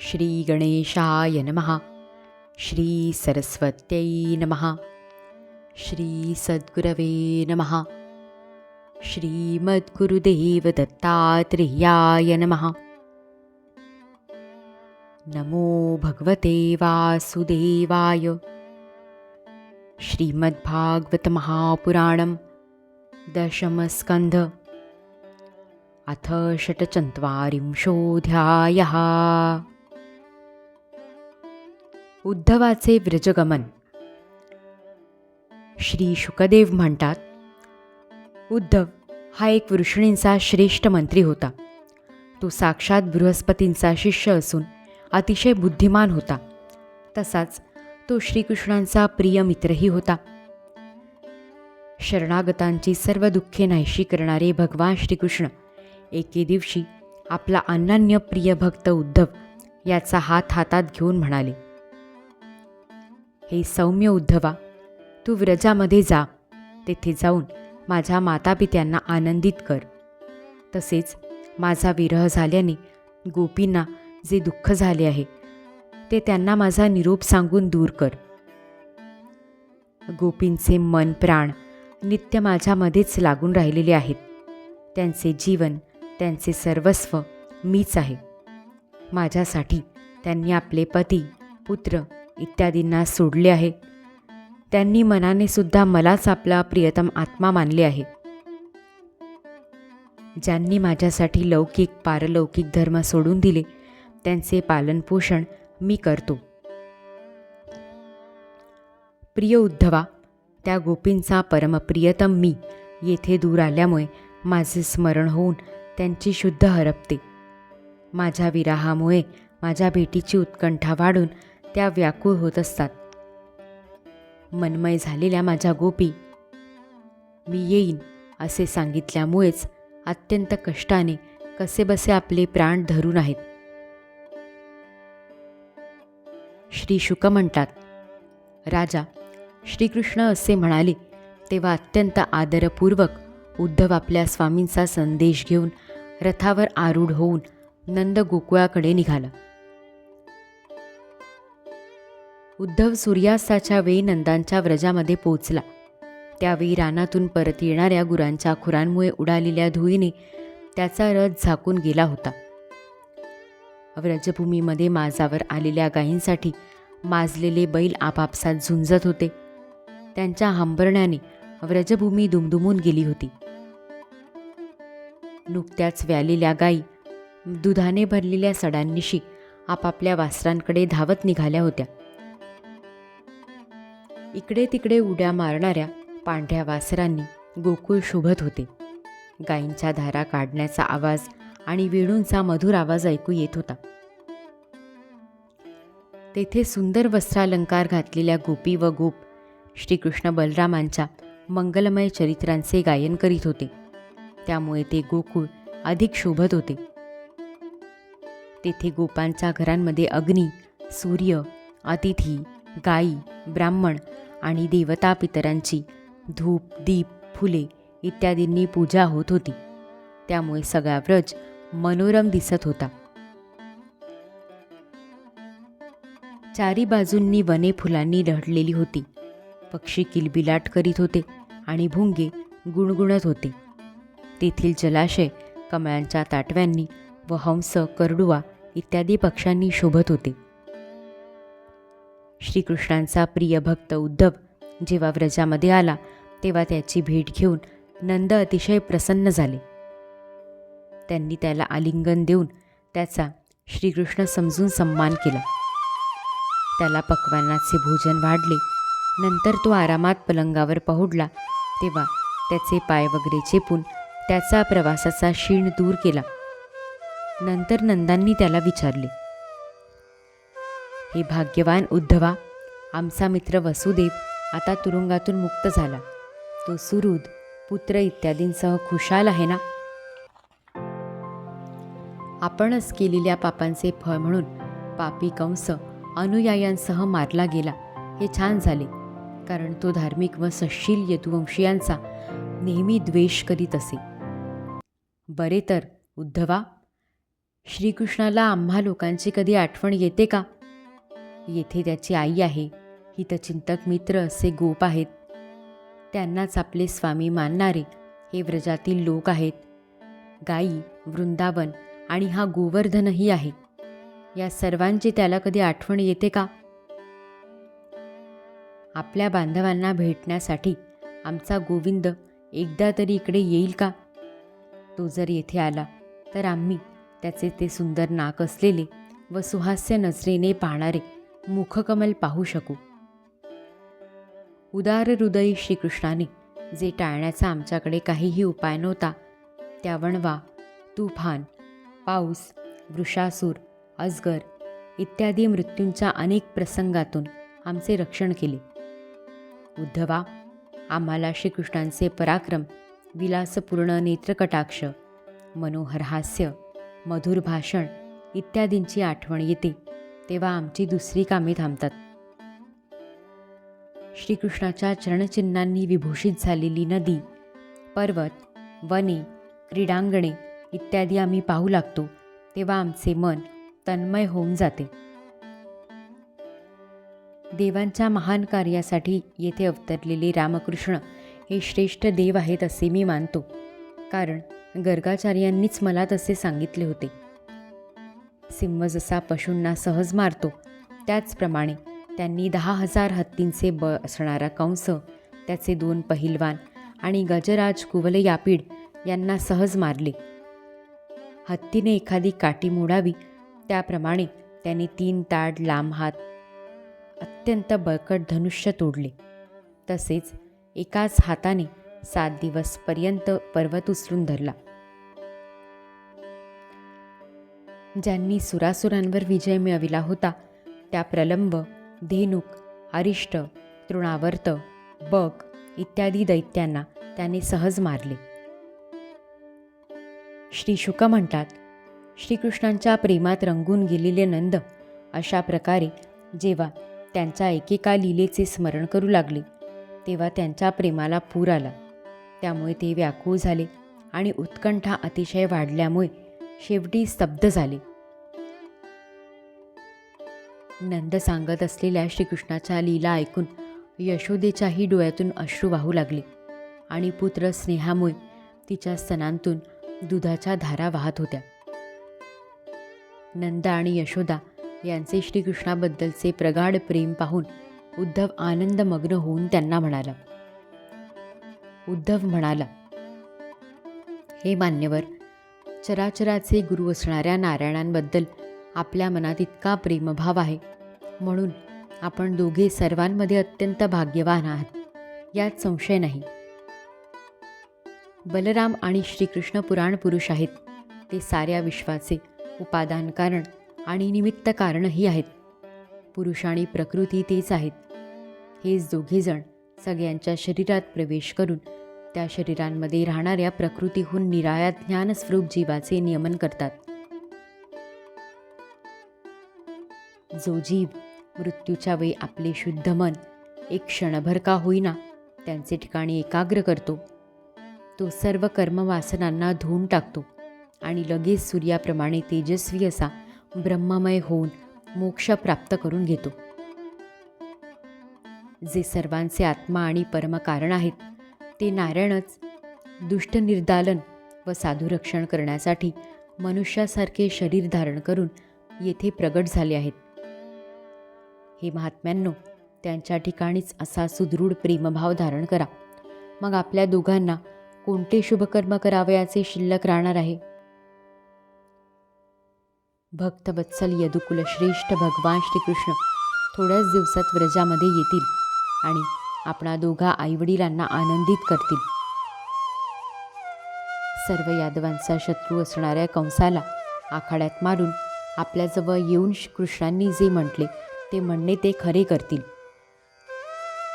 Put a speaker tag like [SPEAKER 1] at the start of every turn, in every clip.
[SPEAKER 1] श्रीगणेशाय नमः। श्रीसरस्वत्यै नमः। श्रीसद्गुरवे नमः। श्रीमद्गुरुदेवदत्तात्रेयाय नमः। नमो भगवते वासुदेवाय। श्रीमद्भागवतमहापुराणं दशमस्कन्ध। अथ षट्चत्वारिंशोऽध्यायः उद्धवाचे व्रजगमन. श्री शुकदेव म्हणतात उद्धव हा एक वृषणींचा श्रेष्ठ मंत्री होता. तो साक्षात बृहस्पतींचा शिष्य असून अतिशय बुद्धिमान होता. तसाच तो श्रीकृष्णांचा प्रिय मित्रही होता. शरणागतांची सर्व दुःखे नाहीशी करणारे भगवान श्रीकृष्ण एके दिवशी आपला अनन्य प्रिय भक्त उद्धव याचा हात हातात घेऊन म्हणाले हे सौम्य उद्धवा तू व्रजामध्ये जा तेथे जाऊन माझ्या मातापित्यांना आनंदित कर. तसेच माझा विरह झाल्याने गोपींना जे दुःख झाले आहे ते त्यांना माझा निरोप सांगून दूर कर. गोपींचे मन प्राण नित्य माझ्यामध्येच लागून राहिलेले आहेत. त्यांचे जीवन त्यांचे सर्वस्व मीच आहे. माझ्यासाठी त्यांनी आपले पती पुत्र इत्यादींना सोडले आहे. त्यांनी मनाने सुद्धा मलाच आपला प्रियतम आत्मा मानले आहे. ज्यांनी माझ्यासाठी लौकिक पारलौकिक धर्म सोडून दिले त्यांचे पालनपोषण मी करतो. प्रिय उद्धवा त्या गोपींचा परमप्रियतम मी येथे दूर आल्यामुळे माझे स्मरण होऊन त्यांची शुद्ध हरपते. माझ्या विराहामुळे माझ्या भेटीची उत्कंठा वाढून त्या व्याकुळ होत असतात. मनमय झालेल्या माझ्या गोपी मी येईन असे सांगितल्यामुळेच अत्यंत कष्टाने कसेबसे आपले प्राण धरून आहेत. श्री शुक म्हणतात राजा श्रीकृष्ण असे म्हणाले तेव्हा अत्यंत आदरपूर्वक उद्धव आपल्या स्वामींचा संदेश घेऊन रथावर आरूढ होऊन नंद गोकुळाकडे निघाला. उद्धव सूर्यास्ताच्या वेळी नंदांच्या व्रजामध्ये पोचला त्यावेळी रानातून परत येणाऱ्या गुरांच्या खुरांमुळे उडालेल्या धुळीने त्याचा रथ झाकून गेला होता. व्रजभूमीमध्ये माजावर आलेल्या गायींसाठी माजलेले बैल आपापसात झुंजत होते. त्यांच्या हंबरण्याने व्रजभूमी दुमदुमून गेली होती. नुकत्याच व्यालेल्या गायी दुधाने भरलेल्या सडांनिशी आपापल्या वासरांकडे धावत निघाल्या होत्या. इकडे तिकडे उड्या मारणाऱ्या पांढऱ्या वासरांनी गोकुळ शोभत होते. गायींच्या धारा काढण्याचा आवाज आणि वेणूंचा मधुर आवाज ऐकू येत होता. तेथे सुंदर वस्त्रालंकार घातलेल्या गोपी व गोप श्रीकृष्ण बलरामांच्या मंगलमय चरित्रांचे गायन करीत होते. त्यामुळे ते गोकुळ अधिक शोभत होते. तेथे गोपांच्या घरांमध्ये अग्नी सूर्य अतिथी गायी ब्राह्मण आणि देवता पितरांची धूप दीप फुले इत्यादींनी पूजा होत होती. त्यामुळे सगळा व्रज मनोरम दिसत होता. चारी बाजूंनी वने फुलांनी लढलेली होती. पक्षी किलबिलाट करीत होते आणि भुंगे गुणगुणत होते. तेथील जलाशय कमळांच्या ताटव्यांनी व हंस करडुवा इत्यादी पक्ष्यांनी शोभत होते. श्रीकृष्णांचा प्रिय भक्त उद्धव जेव्हा व्रजामध्ये आला तेव्हा त्याची भेट घेऊन नंद अतिशय प्रसन्न झाले. त्यांनी त्याला आलिंगन देऊन त्याचा श्रीकृष्ण समजून सन्मान केला. त्याला पक्वानाचे भोजन वाढले. नंतर तो आरामात पलंगावर पहुडला. तेव्हा त्याचे पाय वगैरे चेपून त्याचा प्रवासाचा शीण दूर केला. नंतर नंदांनी त्याला विचारले हे भाग्यवान उद्धवा. आमचा मित्र वसुदेव आता तुरुंगातून मुक्त झाला. तो सुहृद पुत्र इत्यादींसह खुशाल आहे ना? आपणच केलेल्या पापांचे फळ म्हणून पापी कंस अनुयायांसह मारला गेला. हे छान झाले कारण तो धार्मिक व सशील यदुवंशीयांचा नेहमी द्वेष करीत असे. बरे तर उद्धवा. श्रीकृष्णाला आम्हा लोकांची कधी आठवण येते का? येथे त्याची आई आहे. हितचिंतक मित्र असे गोप आहेत. त्यांनाच आपले स्वामी मानणारे हे व्रजातील लोक आहेत. गाई वृंदावन आणि हा गोवर्धनही आहे. या सर्वांची त्याला कधी आठवण येते का? आपल्या बांधवांना भेटण्यासाठी आमचा गोविंद एकदा तरी इकडे येईल का? तो जर येथे आला तर आम्ही त्याचे ते सुंदर नाक असलेले व सुहास्य नजरेने पाहणारे मुखकमल पाहू शकू. उदार हृदयी श्रीकृष्णाने जे टाळण्याचा आमच्याकडे काहीही उपाय नव्हता त्या वणवा तुफान पाऊस वृषासूर अजगर इत्यादी मृत्यूंच्या अनेक प्रसंगातून आमचे रक्षण केले. उद्धवा आम्हाला श्रीकृष्णांचे पराक्रम विलासपूर्ण नेत्रकटाक्ष मनोहर हास्य मधुर भाषण इत्यादींची आठवण येते. तेव्हा आमची दुसरी कामे थांबतात. श्रीकृष्णाच्या चरणचिन्हांनी विभूषित झालेली नदी पर्वत वने क्रीडांगणे इत्यादी आम्ही पाहू लागतो तेव्हा आमचे मन तन्मय होऊन जाते. देवांच्या महान कार्यासाठी येथे अवतरलेले रामकृष्ण हे श्रेष्ठ देव आहेत असे मी मानतो कारण गर्गाचार्यांनीच मला तसे सांगितले होते. सिंह जसा पशूंना सहज मारतो त्याचप्रमाणे त्यांनी दहा हजार हत्तींचे बळ असणारा कंस त्याचे दोन पहिलवान आणि गजराज कुवल यापीड यांना सहज मारले. हत्तीने एखादी काठी मोडावी त्याप्रमाणे त्याने तीन ताड लांब हात अत्यंत बळकट धनुष्य तोडले. तसेच एकाच हाताने सात दिवसपर्यंत पर्वत उचलून धरला. ज्यांनी सुरासुरांवर विजय मिळविला होता त्या प्रलंब धेनुक अरिष्ट तृणावर्त बक इत्यादी दैत्यांना त्याने सहज मारले. श्री शुक म्हणतात श्रीकृष्णांच्या प्रेमात रंगून गेलेले नंद अशा प्रकारे जेव्हा त्यांच्या एकेका लीलेचे स्मरण करू लागले तेव्हा त्यांच्या प्रेमाला पूर आला. त्यामुळे ते व्याकुळ झाले आणि उत्कंठा अतिशय वाढल्यामुळे शेवटी स्तब्ध झाले. नंद सांगत असलेल्या श्रीकृष्णाच्या लीला ऐकून यशोदेच्याही डोळ्यातून अश्रू वाहू लागले आणि पुत्र स्नेहामुळे तिच्या स्तनांतून दुधाच्या धारा वाहत होत्या. नंद आणि यशोदा यांचे श्रीकृष्णाबद्दलचे प्रगाढ प्रेम पाहून उद्धव आनंदमग्न होऊन त्यांना म्हणाला उद्धव म्हणाला हे मान्यवर चराचराचे गुरु असणाऱ्या नारायणांबद्दल आपल्या मनात इतका प्रेमभाव आहे. म्हणून आपण दोघे सर्वांमध्ये अत्यंत भाग्यवान आहात. यात संशय नाही. बलराम आणि श्रीकृष्ण पुराण पुरुष आहेत. ते साऱ्या विश्वाचे उपादान कारण आणि निमित्त कारणही आहेत. पुरुष आणि प्रकृती तेच आहेत. हेच दोघेजण सगळ्यांच्या शरीरात प्रवेश करून त्या शरीरांमध्ये राहणाऱ्या प्रकृतीहून निराळ्या ज्ञानस्वरूप जीवाचे नियमन करतात. जो जीव मृत्यूच्या वेळी आपले शुद्ध मन एक क्षणभर का होईना त्यांचे ठिकाणी एकाग्र करतो तो सर्व कर्मवासनांना धुवून टाकतो आणि लगेच सूर्याप्रमाणे तेजस्वी असा ब्रह्ममय होऊन मोक्ष प्राप्त करून घेतो. जे सर्वांचे आत्मा आणि परमकारण आहेत ते नारायणच दुष्ट निर्दालन व साधुरक्षण करण्यासाठी मनुष्यासारखे शरीर धारण करून येथे प्रगट झाले आहेत. हे महात्म्यांनो त्यांच्या ठिकाणीच असा सुदृढ प्रेमभाव धारण करा. मग आपल्या दोघांना कोणते शुभकर्म करावयाचे शिल्लक राहणार आहे? भक्तवत्सल यदुकुल श्रेष्ठ भगवान श्रीकृष्ण थोड्याच दिवसात व्रजामध्ये येतील आणि आपणा दोघा आईवडिलांना आनंदित करतील. सर्व यादवांचा शत्रू असणाऱ्या कंसाला आखाड्यात मारून आपल्याजवळ येऊन कृष्णांनी जे म्हटले ते म्हणणे ते खरे करतील.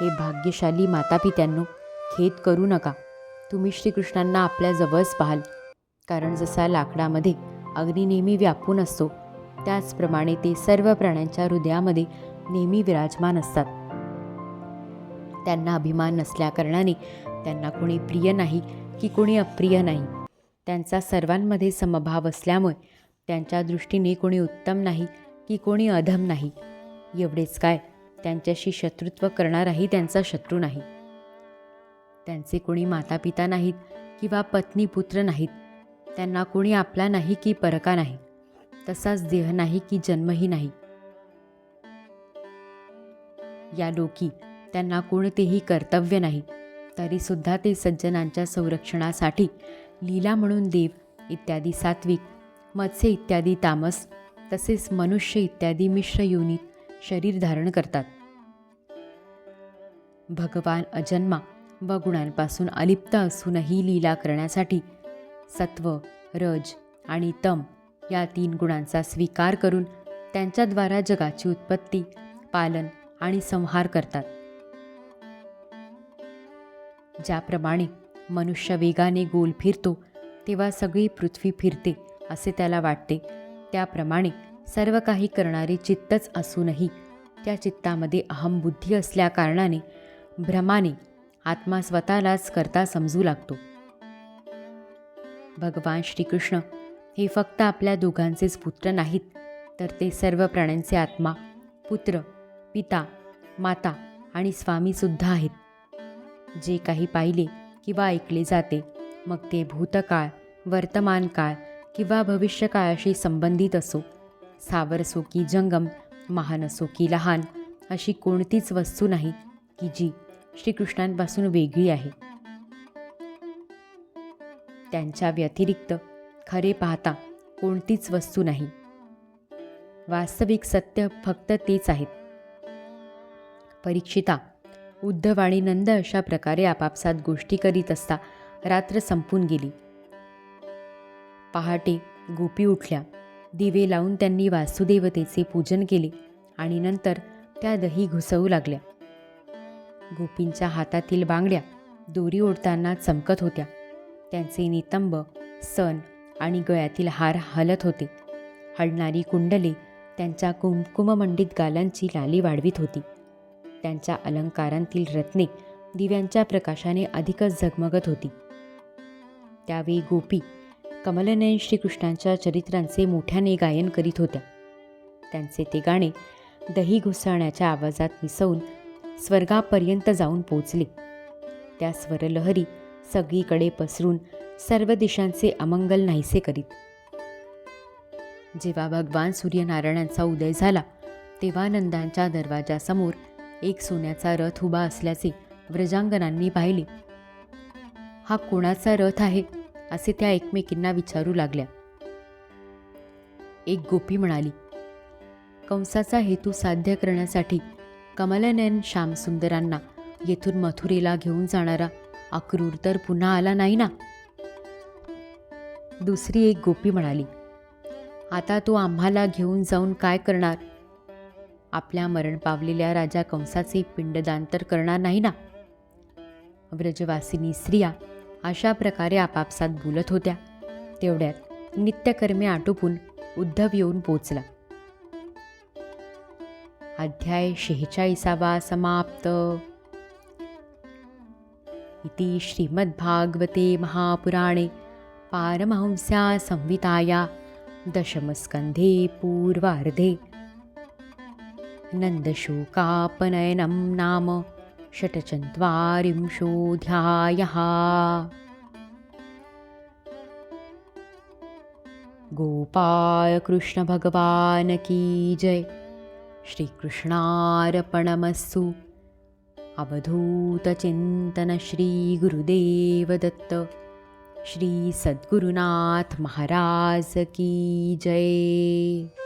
[SPEAKER 1] हे भाग्यशाली मातापित्यांनो खेद करू नका. तुम्ही श्रीकृष्णांना आपल्याजवळच पाहाल. कारण जसा लाकडामध्ये अग्नी नेहमी व्यापून असतो त्याचप्रमाणे ते सर्व प्राण्यांच्या हृदयामध्ये नेहमी विराजमान असतात. त्यांना अभिमान नसल्याकारणाने त्यांना कोणी प्रिय नाही की कोणी अप्रिय नाही. त्यांचा सर्वांमध्ये समभाव असल्यामुळे त्यांच्या दृष्टीने कोणी उत्तम नाही की कोणी अधम नाही. एवढेच काय त्यांच्याशी शत्रुत्व करणाराही त्यांचा शत्रू नाही. त्यांचे कोणी मातापिता नाहीत किंवा पत्नी पुत्र नाहीत. त्यांना कोणी आपला नाही की परका नाही. तसाच देह नाही की जन्मही नाही. या लोकी त्यांना कोणतेही कर्तव्य नाही. तरीसुद्धा ते सज्जनांच्या संरक्षणासाठी लीला म्हणून देव इत्यादी सात्विक मत्स्य इत्यादी तामस तसेच मनुष्य इत्यादी मिश्र योनीत शरीर धारण करतात. भगवान अजन्मा व गुणांपासून अलिप्त असूनही लीला करण्यासाठी सत्व रज आणि तम या तीन गुणांचा स्वीकार करून त्यांच्याद्वारा जगाची उत्पत्ती पालन आणि संहार करतात. ज्याप्रमाणे मनुष्य वेगाने गोल फिरतो तेव्हा सगळी पृथ्वी फिरते असे त्याला वाटते. त्याप्रमाणे सर्व काही करणारे चित्तच असूनही त्या चित्तामध्ये अहमबुद्धी असल्याकारणाने भ्रमाने आत्मा स्वतःलाच करता समजू लागतो. भगवान श्रीकृष्ण हे फक्त आपल्या दोघांचेच पुत्र नाहीत तर ते सर्व प्राण्यांचे आत्मा पुत्र पिता माता आणि स्वामीसुद्धा आहेत. जे काही पाहिले किंवा ऐकले जाते मग ते भूतकाळ वर्तमान काळ किंवा भविष्यकाळाशी संबंधित असो. सावर असो की जंगम महान असो की लहान अशी कोणतीच वस्तू नाही की जी श्रीकृष्णांपासून वेगळी आहे. त्यांच्या व्यतिरिक्त खरे पाहता कोणतीच वस्तू नाही. वास्तविक सत्य फक्त तेच आहेत. परीक्षिता उद्धव आणि नंद अशा प्रकारे आपापसात गोष्टी करीत असता रात्र संपून गेली. पहाटे गोपी उठल्या. दिवे लावून त्यांनी वासुदेवतेचे पूजन केले आणि नंतर त्या दही घुसवू लागल्या. गोपींच्या हातातील बांगड्या दोरी ओढताना चमकत होत्या. त्यांचे नितंब सण आणि गळ्यातील हार हलत होते. हलणारी कुंडले त्यांच्या कुमकुममंडित गालांची लाली वाढवीत होती. त्यांच्या अलंकारांतील रत्ने दिव्यांच्या प्रकाशाने अधिकच झगमगत होती. त्यावेळी गोपी कमलनयन श्रीकृष्णांच्या चरित्रांचे मोठ्याने गायन करीत होत्या. त्यांचे ते गाणे दही घुसळण्याच्या आवाजात मिसळून स्वर्गापर्यंत जाऊन पोचले त्या स्वरलहरी सगळीकडे पसरून सर्व दिशांचे अमंगल नाहीसे करीत. जेव्हा भगवान सूर्यनारायणांचा उदय झाला तेव्हा नंदांच्या दरवाजासमोर एक सोन्याचा रथ उभा असल्याचे व्रजांगणांनी पाहिले. हा कोणाचा रथ आहे? असे त्या एकमेकींना विचारू लागल्या. एक गोपी म्हणाली कंसाचा हेतू साध्य करण्यासाठी कमलनयन श्यामसुंदरांना येथून मथुरेला घेऊन जाणारा अक्रूर तर पुन्हा आला नाही ना? दुसरी एक गोपी म्हणाली आता तो आम्हाला घेऊन जाऊन काय करणार? आपल्या मरण पावलेल्या राजा कंसाचे पिंडदान तर करणार नाही ना? व्रजवासिनी स्त्रिया अशा प्रकारे आपापसात बोलत होत्या. तेवढ्यात नित्यकर्मे आटोपून उद्धव येऊन पोचला. अध्याय शेहेचाळीसावा समाप्त. इति श्रीमद्भागवते महापुराणे पारमहंस्या संहिताया दशमस्कन्धे पूर्वार्धे. नन्दशोकापनयनं नाम षट्चत्वारिंशोऽध्यायः। गोपालकृष्णभगवान् की जय। श्रीकृष्णार्पणमस्तु। अवधूतचिन्तन श्रीगुरुदेवदत्त श्री सद्गुरुनाथ महाराज की जय